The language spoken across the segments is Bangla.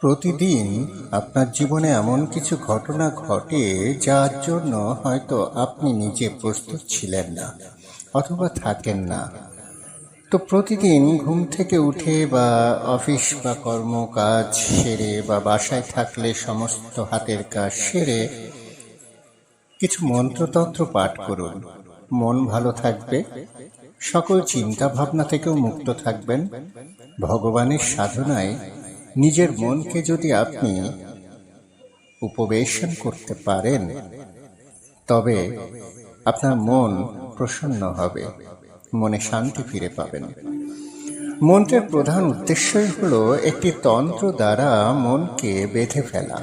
প্রতিদিন আপনার জীবনে এমন কিছু ঘটনা ঘটে যার জন্য হয়তো আপনি নিজে প্রস্তুত ছিলেন না অথবা থাকেন না। তো প্রতিদিন ঘুম থেকে উঠে বা অফিস বা কর্মকাজ সেরে বা বাসায় থাকলে সমস্ত হাতের কাজ সেরে কিছু মন্ত্রতন্ত্র পাঠ করুন। মন ভালো থাকবে, সকল চিন্তা ভাবনা থেকেও মুক্ত থাকবেন ভগবানের সাধনায় নিজের মনকে যদি আপনি উপবেশন করতে পারেন, তবে আপনার মন প্রসন্ন হবে, মনে শান্তি ফিরে পাবেন। মন্ত্রের প্রধান উদ্দেশ্যই হলো একটি তন্ত্র দ্বারা মনকে বেঁধে ফেলা।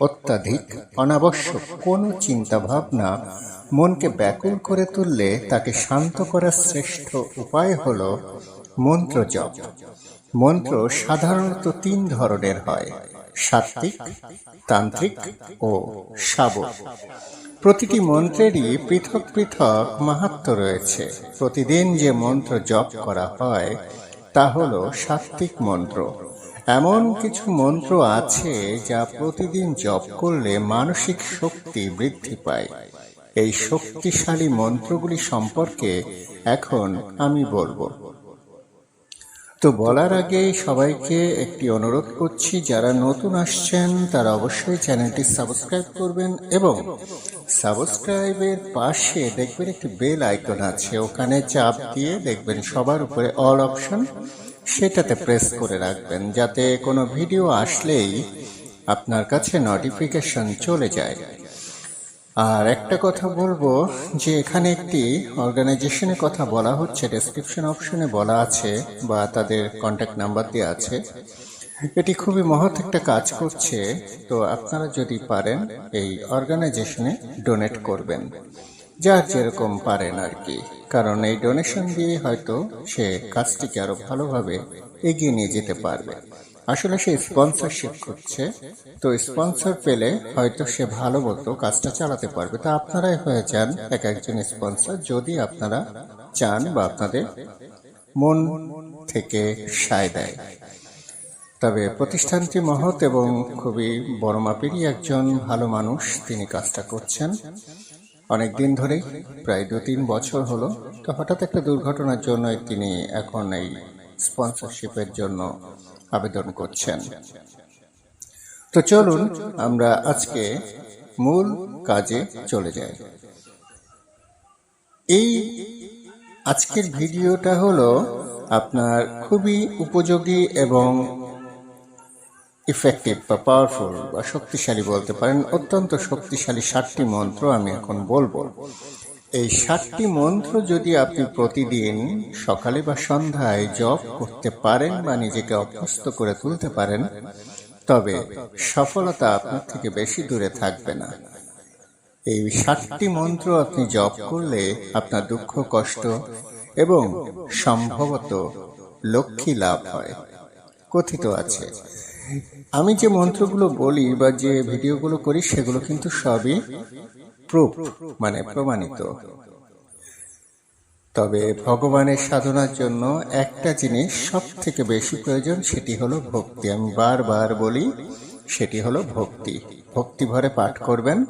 অত্যাধিক, অনাবশ্যক কোনো চিন্তা ভাবনা মনকে ব্যাকুল করে তুললে তাকে শান্ত করার শ্রেষ্ঠ উপায় হল মন্ত্র জপ। মন্ত্র সাধারণত তিন ধরনের হয় সাত্বিক তান্ত্রিক ও শাবক প্রতিটি মন্ত্রেরই পৃথক পৃথক মাহাত্ম রয়েছে। প্রতিদিন যে মন্ত্র জপ করা হয়, তা হল সাত্বিক মন্ত্র। এমন কিছু মন্ত্র আছে যা প্রতিদিন জপ করলে মানসিক শক্তি বৃদ্ধি পায়। এই শক্তিশালী মন্ত্রগুলি সম্পর্কে এখন আমি বলব। তো বলার আগে সবাইকে একটি অনুরোধ করছি, যারা নতুন আসছেন, তারা অবশ্যই চ্যানেলটি সাবস্ক্রাইব করবেন এবং সাবস্ক্রাইবের পাশে দেখবেন একটি বেল আইকন আছে। ওখানে চাপ দিয়ে দেখবেন সবার উপরে অল অপশন, সেটাতে প্রেস করে রাখবেন, যাতে কোনো ভিডিও আসলেই আপনার কাছে নোটিফিকেশন চলে যায়। আর একটা কথা বলব, যে এখানে একটি অর্গানাইজেশনের কথা বলা হচ্ছে ডেসক্রিপশন অপশনে বলা আছে, বা তাদের কন্ট্যাক্ট নাম্বার দেওয়া আছে। এটি খুবই মহৎ একটা কাজ করছে, তো আপনারা যদি পারেন এই অর্গানাইজেশনে ডোনেট করবেন। যার যেরকম পারেন আর কি, কারণ এই ডোনেশন দিয়ে হয়তো সে কাজটিকে আরও ভালোভাবে এগিয়ে নিয়ে যেতে পারবে। আসলে সে স্পন্সরশিপ করছে, তো স্পন্সর পেলে হয়তো সে ভালো মতো কাজটা চালাতে পারবে। তা আপনারাই হয়ে যান এক একজন স্পন্সর যদি আপনারা চান বা আপনাদের মন থেকে সায় দেয়। তবে প্রতিষ্ঠানটি মহৎ এবং খুবই বড় মাপেরই একজন ভালো মানুষ তিনি কাজটা করছেন। অনেক দিন ধরেই, প্রায় দু তিন বছর হলো, তো হঠাৎ একটা দুর্ঘটনার জন্য তিনি এখন এই স্পন্সরশিপের জন্য আবেদন করছেন। তো চলুন আমরা আজকে মূল কাজে চলে যাই। এই আজকের ভিডিওটা হলো আপনার খুবই উপযোগী এবং ইফেক্টিভ বা পাওয়ারফুল বা শক্তিশালী বলতে পারেন, অত্যন্ত শক্তিশালী সাতটি মন্ত্র আমি এখন বলব। এই সাতটি মন্ত্র যদি আপনি প্রতিদিন সকালে বা সন্ধ্যায় জপ করতে পারেন বা নিজেকে অভ্যস্ত করে তুলতে পারেন, তবে সফলতা আপনার থেকে বেশি দূরে থাকবে না। এই সাতটি মন্ত্র আপনি জপ করলে আপনার দুঃখ, কষ্ট এবং সম্ভবত লক্ষ্মী লাভ হয়। কথিত আছে, আমি যে মন্ত্রগুলো বলি বা যে ভিডিওগুলো করি সেগুলো কিন্তু সবই প্রুফ মানে প্রমাণিত। তবে ভগবানের সাধনার জন্য একটা জিনিস সব থেকে বেশি প্রয়োজন, সেটি হলো ভক্তি। আমি বারবার বলি, সেটি হলো ভক্তি। ভক্তি ভরে পাঠ করবেন,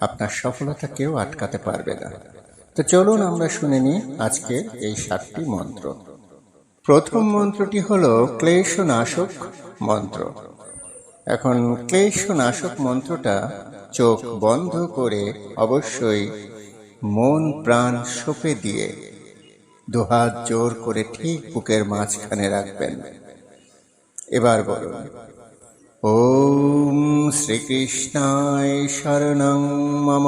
আপনার সফলতা কেউ আটকাতে পারবে না। তো চলুন আমরা শুনে নিই আজকের এই সাতটি মন্ত্র। প্রথম মন্ত্রটি হলো ক্লেশ নাশক মন্ত্র। এখন ক্লেশ নাশক মন্ত্রটা চোখ বন্ধ করে অবশ্যই মন প্রাণ সপে দিয়ে দুহাত জোর করে ঠিক বুকের মাঝখানে রাখবেন। এবার বলুন, ওম শ্রীকৃষ্ণায় শরণং মম।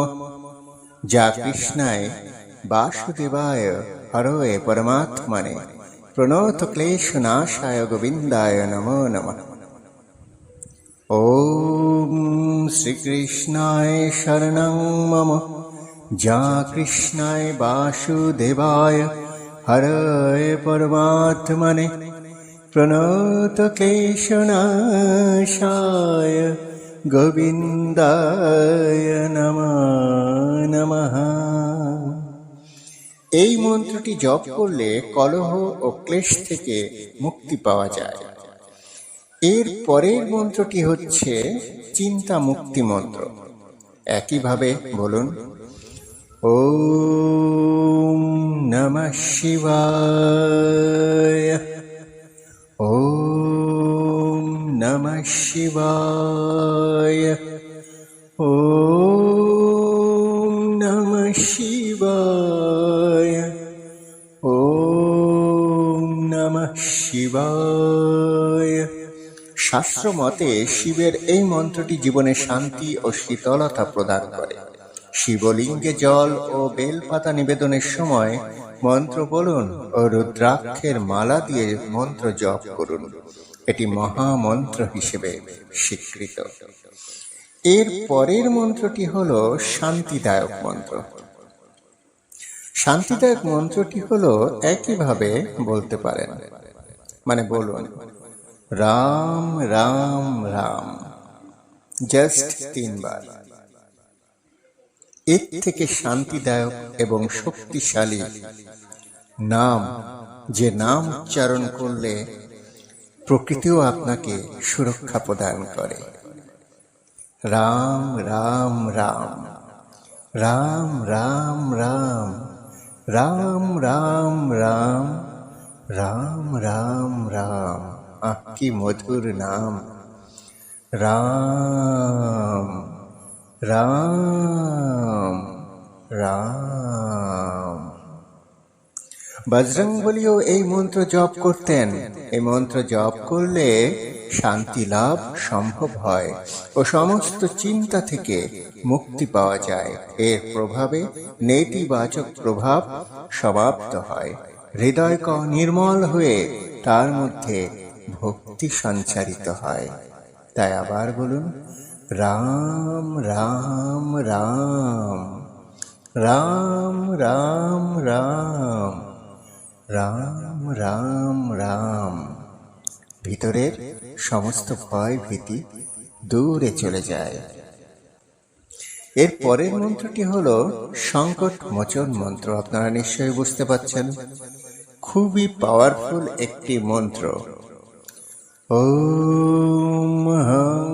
যা কৃষ্ণায়, বাসুদেবায়, হরয়ে পরমাত্মনে, প্রণত ক্লেশ নাশায় গোবিন্দায় নমো নমঃ। ॐ श्रीकृष्णाय शरणं मम जा कृष्णाय वासुदेवाय हरय परमात्मने प्रणतक्लेशनाशाय গোবিন্দায় নমঃ নমঃ এই মন্ত্রটি জপ করলে কলহ ও ক্লেশ থেকে মুক্তি পাওয়া যায় এর পরের মন্ত্রটি হচ্ছে চিন্তা মুক্তি মন্ত্র। একইভাবে বলুন, ওম নমঃ শিবায়। ওম নমঃ শিবায়। ওম নমঃ শিবায়। ওম নমঃ শিবায়। শাস্ত্র মতে শিবের এই মন্ত্রটি জীবনে শান্তি ও শীতলতা প্রদান করে। শিবলিঙ্গে জল ও বেলপাতা নিবেদনের সময় মন্ত্র বলুন ও রুদ্রাক্ষের মালা দিয়ে মন্ত্র জপ করুন। এটি মহামন্ত্র হিসেবে স্বীকৃত। এর পরের মন্ত্রটি হল শান্তিদায়ক মন্ত্র। শান্তিদায়ক মন্ত্রটি হল একইভাবে বলতে পারেন। মানে বলুন রাম রাম রাম। জাস্ট তিনবার। এর থেকে শান্তিদায়ক এবং শক্তিশালী নাম, যে নাম উচ্চারণ করলে প্রকৃতিও আপনাকে সুরক্ষা প্রদান করে। রাম রাম রাম। রাম রাম রাম। রাম রাম রাম। রাম রাম রাম। কি মধুর নাম। রাম রাম রাম। বজরংবলিও এই মন্ত্র জপ করতেন। এই মন্ত্র জপ করলে শান্তি লাভ সম্ভব হয় ও সমস্ত চিন্তা থেকে মুক্তি পাওয়া যায়। এর প্রভাবে নেতিবাচক প্রভাব সমাপ্ত হয়। হৃদয় ক নির্মল হয়ে তার মধ্যে ভক্তি সঞ্চারিত হয়। তাই আবার বলুন, রাম রাম রাম রাম রাম রাম রাম রাম রাম। ভিতরের সমস্ত ভয় ভীতি দূরে চলে যায়। এর পরের মন্ত্রটি হল সংকট মোচন মন্ত্র। আপনারা নিশ্চয়ই বুঝতে পাচ্ছেন। খুবই পাওয়ারফুল একটি মন্ত্র। ওম হং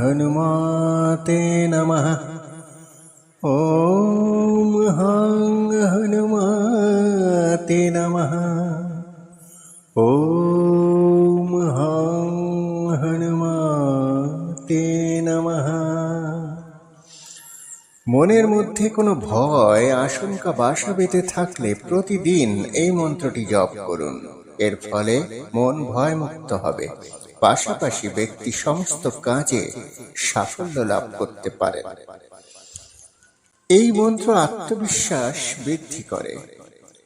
হনুমাতে নমঃ ওম হং হনুমাতে নমঃ ওম হং হনুমাতে নমঃ মনের মধ্যে কোনো ভয়, আশঙ্কা, বাসা বেঁধে থাকলে প্রতিদিন এই মন্ত্রটি জপ করুন। এর ফলে মন ভয়মুক্ত হবে পাশাপাশি ব্যক্তি সমস্ত কাজে সাফল্য লাভ করতে পারে এই মন্ত্র আত্মবিশ্বাস বৃদ্ধি করে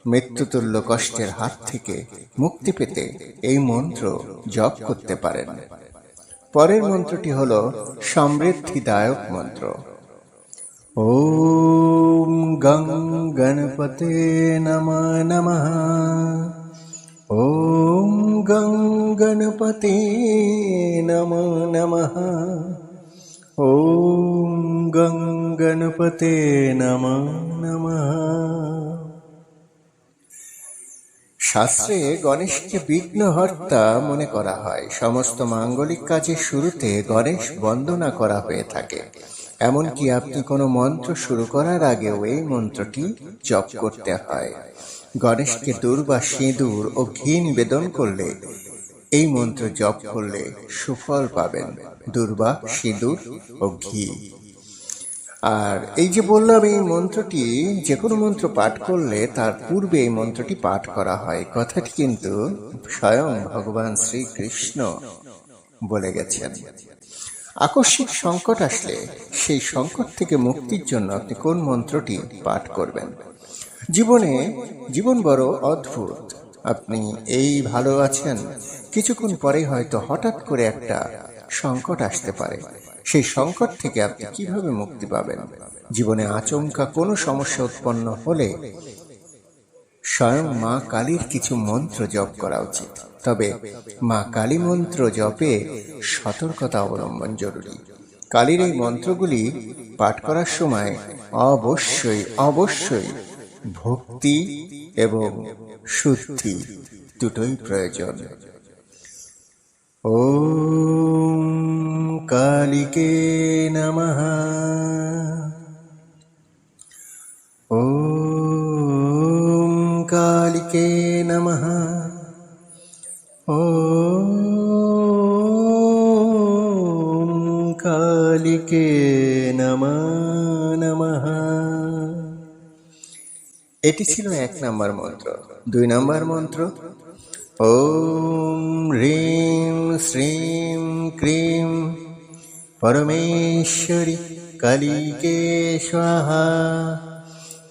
মৃত্যুতুল্য কষ্টের হাত থেকে মুক্তি পেতে এই মন্ত্র জপ করতে পারেন পরের মন্ত্রটি হল সমৃদ্ধিদায়ক মন্ত্র ॐ गं गणपते नमः नमः ॐ गं गणपते नमो नमः ॐ गं गणपते नमो नमः শাস্ত্রে গণেশকে বিঘ্নহর্তা মনে করা হয় সমস্ত মাঙ্গলিক কাজের শুরুতে গণেশ বন্দনা করা হয়ে থাকে এমনকি আপনি কোনো মন্ত্র শুরু করার আগেও এই মন্ত্রটি জপ করতে হয় গণেশকে দূর বা সিঁদুর ও ঘি নিবেদন করলে এই মন্ত্র জপ করলে সুফল পাবেন দুর্বা সিঁদুর ও ঘি। আর এই যে বললাম, এই মন্ত্রটি যে কোনো মন্ত্র পাঠ করলে তার পূর্বে এই মন্ত্রটি পাঠ করা হয়। কথাটি কিন্তু স্বয়ং ভগবান শ্রীকৃষ্ণ বলে গেছেন। আকস্মিক সংকট আসলে সেই সংকট থেকে মুক্তির জন্য আপনি কোন মন্ত্রটি পাঠ করবেন? জীবনে জীবন বড় অদ্ভুত। আপনি এই ভালো আছেন, কিছুক্ষণ পরে হয়তো হঠাৎ করে একটা সংকট আসতে পারে। সেই সংকট থেকে আপনি কীভাবে মুক্তি পাবেন? জীবনে আচমকা কোনো সমস্যা উৎপন্ন হলে স্বয়ং মা কালীর কিছু মন্ত্র জপ করা উচিত। তবে মা কালী মন্ত্র জপে সতর্কতা অবলম্বন জরুরি। কালীর এই মন্ত্রগুলি পাঠ করার সময় অবশ্যই অবশ্যই ভক্তি এবং শুদ্ধি দুটোই প্রয়োজন। ও কালিকে নমহা এটি ছিল এক নাম্বার মন্ত্র। দুই নাম্বার মন্ত্র, ওম হ্রিম শ্রীম ক্রিম, পরমেশ্বরী কালিকে স্বাহা।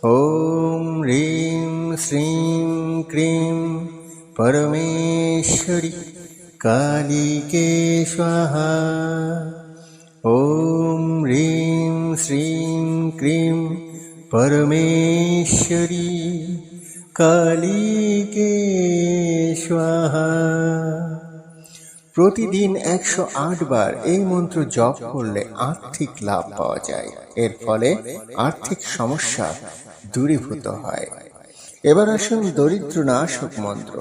ওম হ্রিম শ্রীম ক্রিম, পরমেশ্বরী কালিকে স্বাহা। ওম হ্রিম শ্রীম ক্রিম परमेश्वरी কালিকে স্বাহা প্রতিদিন একশো আট বার এই মন্ত্র জপ করলে আর্থিক লাভ পাওয়া যায় এর ফলে আর্থিক সমস্যা দূরীভূত হয় এবার আসুন দরিদ্র নাশক মন্ত্র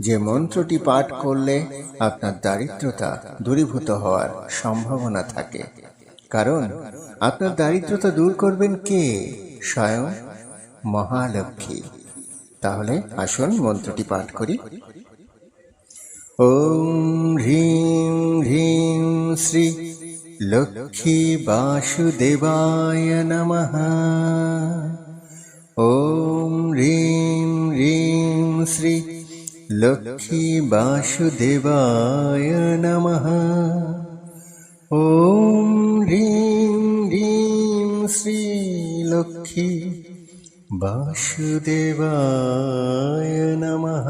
যে মন্ত্রটি পাঠ করলে আপনার দারিদ্রতা দূরীভূত হওয়ার সম্ভাবনা থাকে কারণ আপনার দারিদ্রতা দূর করবেন কে? স্বয়ং মহালক্ষ্মী। তাহলে আসুন মন্ত্রটি পাঠ করি। ওম হ্রিম হ্রিম শ্রী লক্ষ্মী বাসুদেবায় নম। ওম হ্রিম হ্রিম শ্রী লক্ষ্মী বাসুদেবায় নম। ও লক্ষ্মী বাসুদেবায় নমঃ।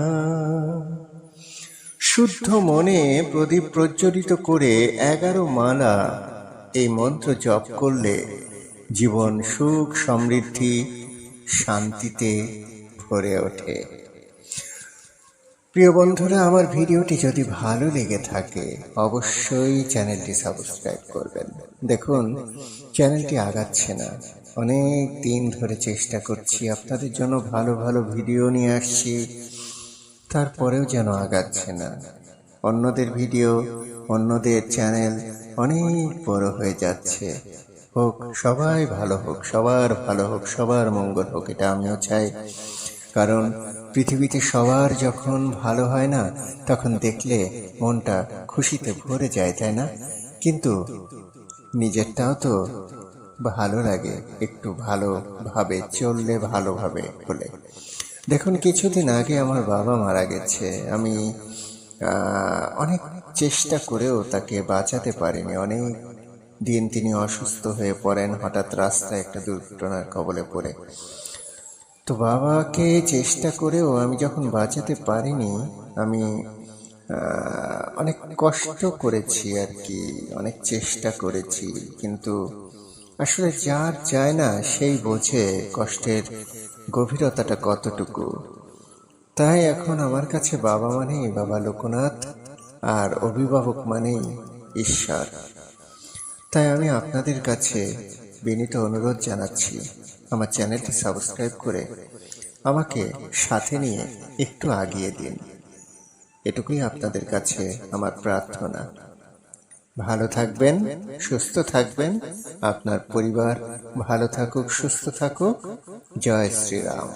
শুদ্ধ মনে প্রদীপ প্রজ্বলিত করে এগারো মালা এই মন্ত্র জপ করলে জীবন সুখ সমৃদ্ধি শান্তিতে ভরে ওঠে। প্রিয় বন্ধুরা, আমার ভিডিওটি যদি ভালো লেগে থাকে, অবশ্যই চ্যানেলটি সাবস্ক্রাইব করবেন। দেখুন, চ্যানেলটি আগাচ্ছে না। অনেক দিন ধরে চেষ্টা করছি, আপনাদের জন্য ভালো ভালো ভিডিও নিয়ে আসছি, তারপরেও যেন আগাচ্ছে না। অন্যদের ভিডিও, অন্যদের চ্যানেল অনেক বড় হয়ে যাচ্ছে। হোক, সবাই ভালো হোক, সবার ভালো হোক, সবার মঙ্গল হোক, এটা আমিও চাই। কারণ পৃথিবীতে সবার যখন ভালো হয় না, তখন দেখলে মনটা খুশিতে ভরে যায়, তাই না? কিন্তু নিজেরটাও তো ভালো লাগে একটু ভালোভাবে, চললে ভালোভাবে বলে দেখুন, কিছুদিন আগে আমার বাবা মারা গেছে। আমি অনেক চেষ্টা করেও তাকে বাঁচাতে পারিনি। অনেক দিন তিনি অসুস্থ হয়ে পড়েন, হঠাৎ রাস্তায় একটা দুর্ঘটনার কবলে পড়ে। তো বাবাকে চেষ্টা করেও আমি যখন বাঁচাতে পারিনি, আমি অনেক কষ্ট করেছি আর কি, অনেক চেষ্টা করেছি। কিন্তু আসলে যার যায় না, সেই বোঝে কষ্টের গভীরতাটা কতটুকু। তাই এখন আমার কাছে বাবা মানেই বাবা লোকনাথ আর অভিভাবক মানেই ঈশ্বর। তাই আমি আপনাদের কাছে বিনীত অনুরোধ জানাচ্ছি। আমার চ্যানেলটি সাবস্ক্রাইব করে আমাকে সাথে নিয়ে একটু আগিয়ে দিন। এটুকুই আপনাদের কাছে আমার প্রার্থনা। ভালো থাকবেন, সুস্থ থাকবেন, আপনার পরিবার ভালো থাকুক, সুস্থ থাকুক। জয় শ্রীরাম।